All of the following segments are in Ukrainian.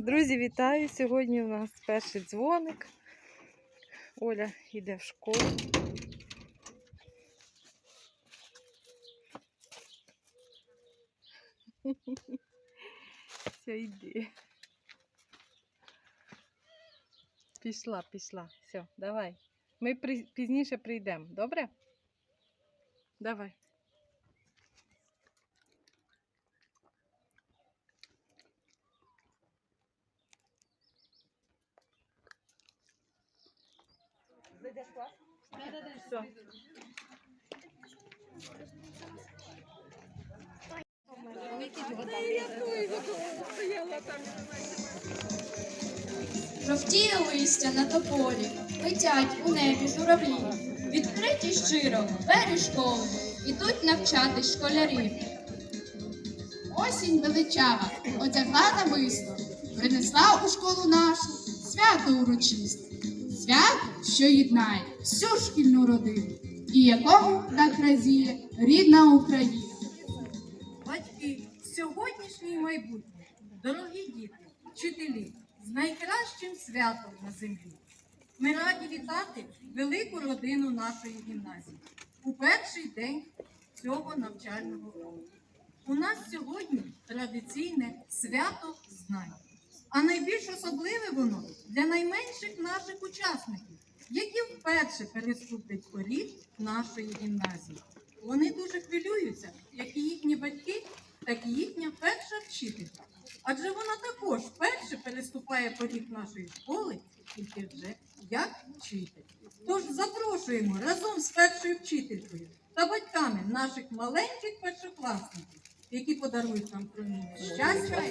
Друзі, вітаю! Сьогодні у нас перший дзвоник. Оля йде в школу. Все, йди. Пішла, пішла. Все, давай. Ми пізніше прийдемо, добре? Давай. Все. Жовтіє листя на тополі, летять у небі журавлі. Відкриті щиро двері школи, ідуть навчатись школярі. Осінь величава одягла на намисто, принесла у школу нашу свято урочисте, свято, що єднає всю шкільну родину, і якому так радіє рідна Україна. Батьки, сьогоднішнє майбутнє, дорогі діти, вчителі, з найкращим святом на землі. Ми раді вітати велику родину нашої гімназії у перший день цього навчального року. У нас сьогодні традиційне свято знань, а найбільш особливе воно для найменших наших учасників, які вперше переступлять поріг нашої гімназії. Вони дуже хвилюються, як і їхні батьки, так і їхня перша вчителька. Адже вона також вперше переступає поріг нашої школи, тільки вже як вчитель. Тож запрошуємо разом з першою вчителькою та батьками наших маленьких першокласників, які подарують нам проміння щастя.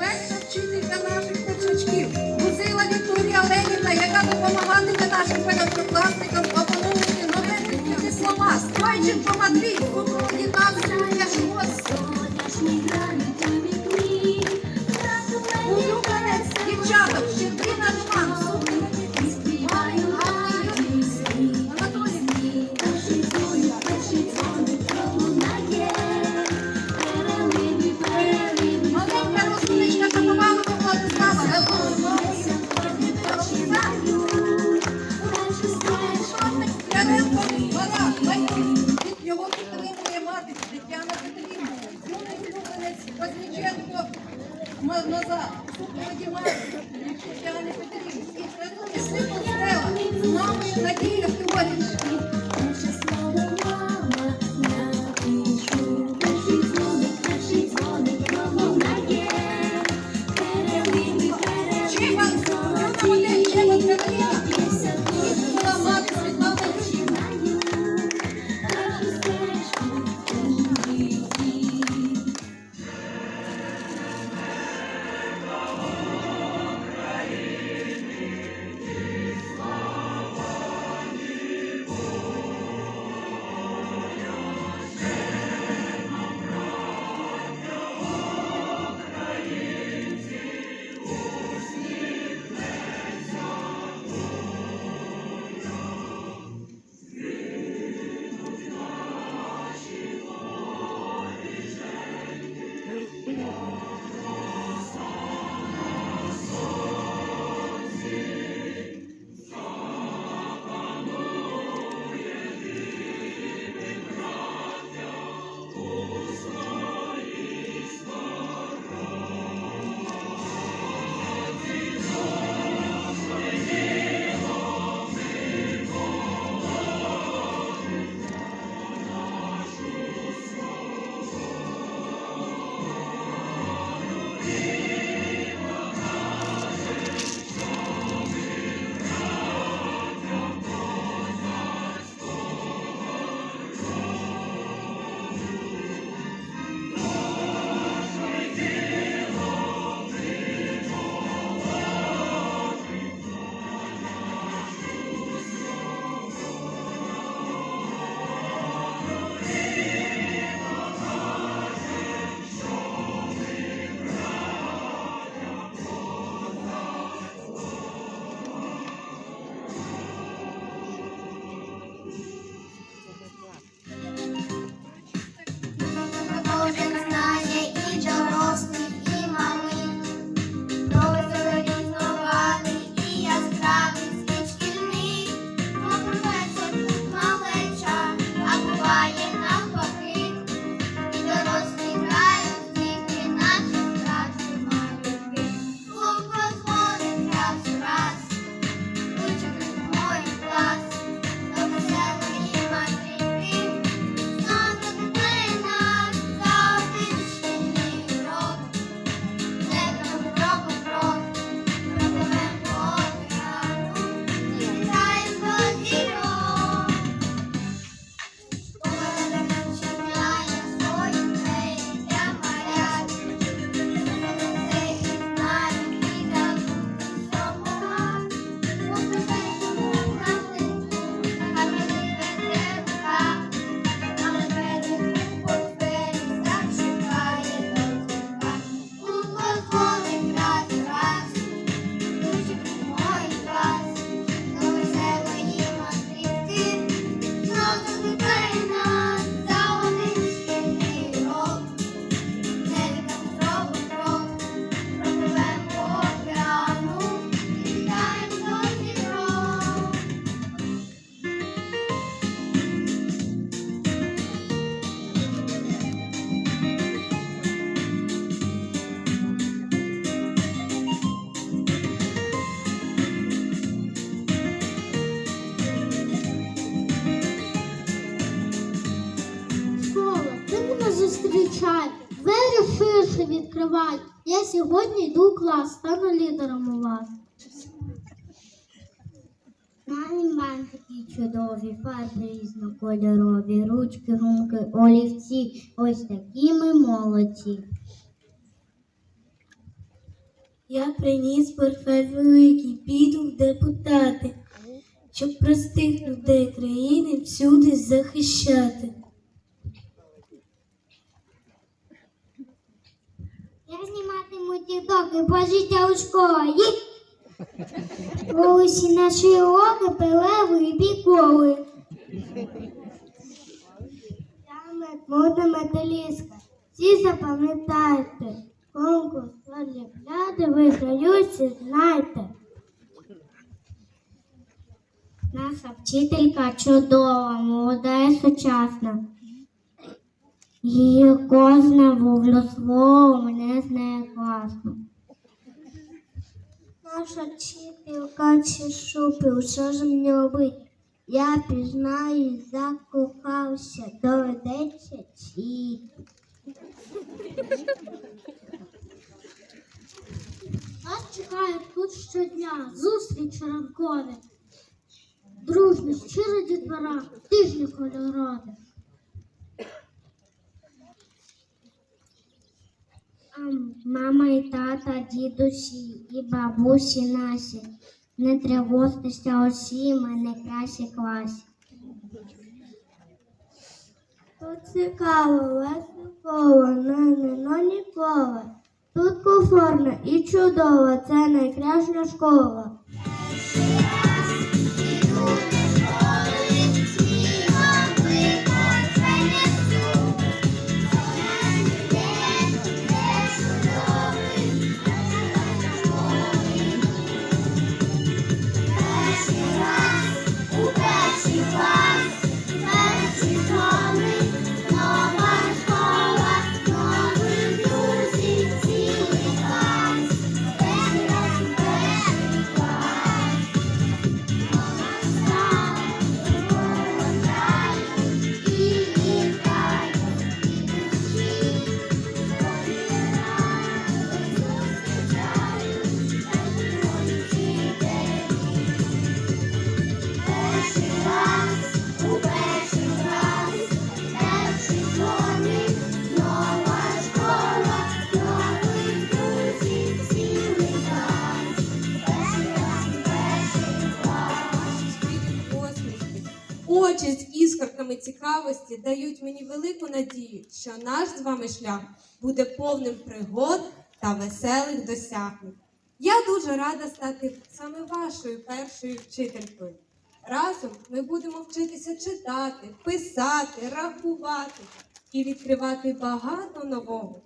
Перша вчителька наших першачків, Музила Вікторія Оленівна, яка допомагатиме нашим першокласникам опановувати нове слова. Стройченко Матвій, такі чудові, фарби різнокольорові, ручки, гумки, олівці, ось такі ми молодці. Я приніс портфель великий, піду в депутати, щоб простих людей країни всюди захищати. Я зніматиму тіктоки про життя у школі. Усі наші уроки, перерви і приколи. Я модна металістка. Всі запам'ятайте. Конкурс олімпіади виграються, знайте. Наша вчителька чудова, молода і сучасна. Її кожне вуглеслово мене знає класно. Вчителька чи шупив, що ж мені робить? Я пізнаю, закохався, доведеться вчити. Нас чекає тут щодня зустріч ранкові. Дружні, щира дітвора, тижні кольорові. Мама і тата, дідусі і бабусі наші. Не тривожтеся усі, мене найкращі класі. Тут цікаво, весело, не, не, ну ніколи. Тут комфортно і чудово, це найкраща школа. Іскорками цікавості дають мені велику надію, що наш з вами шлях буде повним пригод та веселих досягнень. Я дуже рада стати саме вашою першою вчителькою. Разом ми будемо вчитися читати, писати, рахувати і відкривати багато нового.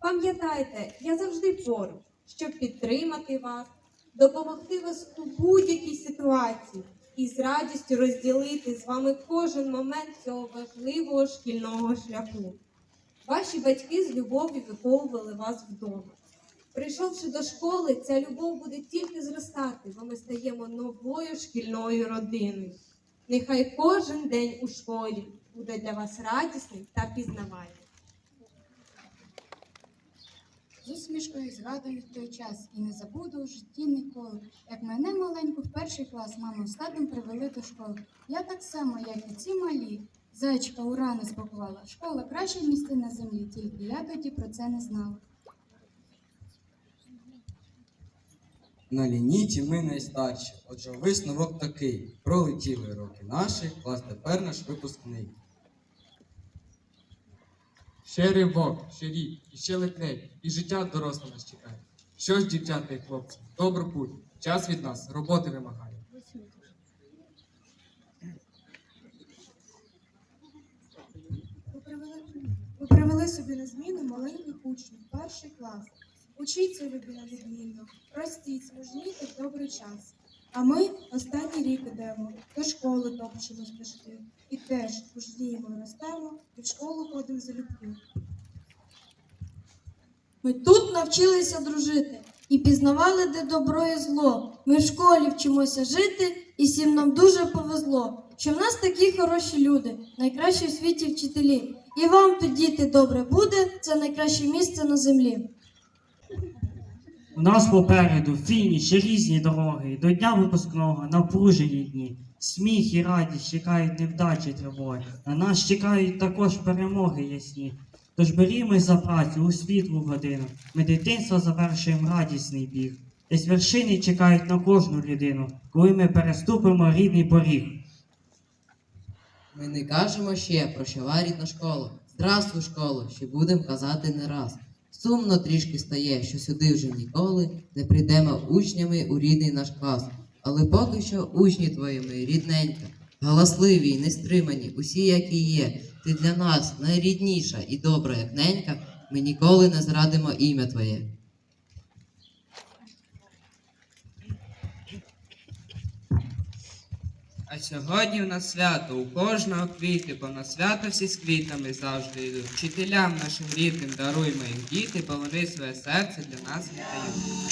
Пам'ятайте, я завжди поруч, щоб підтримати вас, допомогти вас у будь-якій ситуації і з радістю розділити з вами кожен момент цього важливого шкільного шляху. Ваші батьки з любов'ю виховували вас вдома. Прийшовши до школи, ця любов буде тільки зростати, бо ми стаємо новою шкільною родиною. Нехай кожен день у школі буде для вас радісним та пізнавальним. З усмішкою згадую той час і не забуду у житті ніколи, як мене маленьку в перший клас маму з татом привели до школи. Я так само, як і ці малі, зайчика у рани спакувала. Школа краще місце на землі, тільки я тоді про це не знала. На лінійці ми найстарші, отже висновок такий. Пролетіли роки наші, клас тепер наш випускний. Ще ривок, ще рік, і ще летней, і життя доросле нас чекає. Що ж, дівчата і хлопці, добру путь, час від нас, роботи вимагає. Ви привели, собі на зміну маленьких учнів, перший клас. Учіться, любі на відмінно, ростіть, смужніте в добрий час. А ми останній рік ідемо, до школи топчемо стежки. І теж мужніємо і ростемо, і в школу ходимо залюбки. Ми тут навчилися дружити і пізнавали, де добро і зло. Ми в школі вчимося жити, і всім нам дуже повезло, що в нас такі хороші люди, найкращі в світі вчителі. І вам тут, діти, добре буде, це найкраще місце на землі. У нас попереду фініш, різні дороги, до дня випускного напружені дні. Сміх і радість чекають невдачі тривоги. На нас чекають також перемоги ясні. Тож берімо за працю у світлу годину. Ми дитинства завершуємо радісний біг. Десь вершини чекають на кожну людину, коли ми переступимо рідний поріг. Ми не кажемо ще прощавай рідна школа. Здравствуй, школо, ще будем казати не раз. Сумно трішки стає, що сюди вже ніколи не прийдемо учнями у рідний наш клас. Але поки що учні твоїми, рідненька, галасливі й нестримані, усі, які є. Ти для нас найрідніша і добра, як ненька, ми ніколи не зрадимо ім'я твоє. А сьогодні в нас свято, у кожного квіти, бо на свято всі з квітами завжди йдуть. Вчителям нашим рідним даруймо їм діти, бо вони своє серце для нас віддають.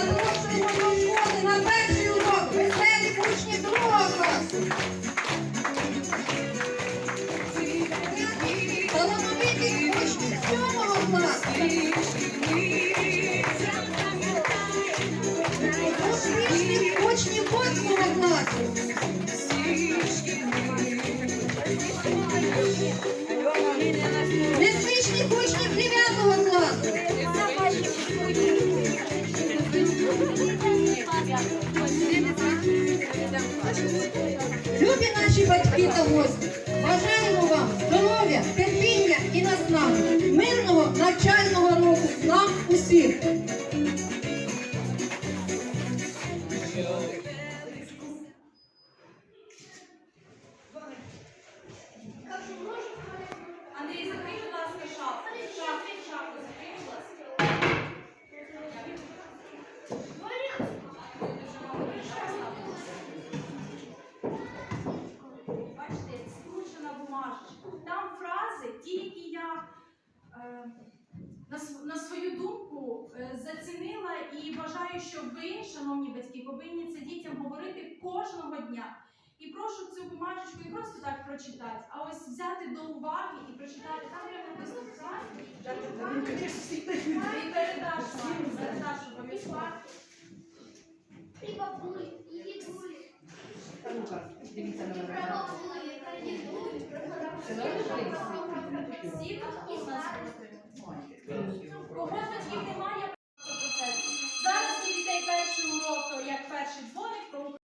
запрошуємо до школи на перший урок веселі учні другого класу. Талановитих учнів сьомого класу. Учні восьмого класу. Любі наші батьки та гості, на, свою думку е, зацінила і вважаю, що ви, шановні батьки, повинні це дітям говорити кожного дня. І прошу цю бумажечку не просто так прочитати, а ось взяти до уваги і прочитати. Там написано фрази. І передаш вам, передаш обов'язково. Всі тут у нас немає. У гострочків немає про це. Зараз у дітей перший урок, як перший дзвоник,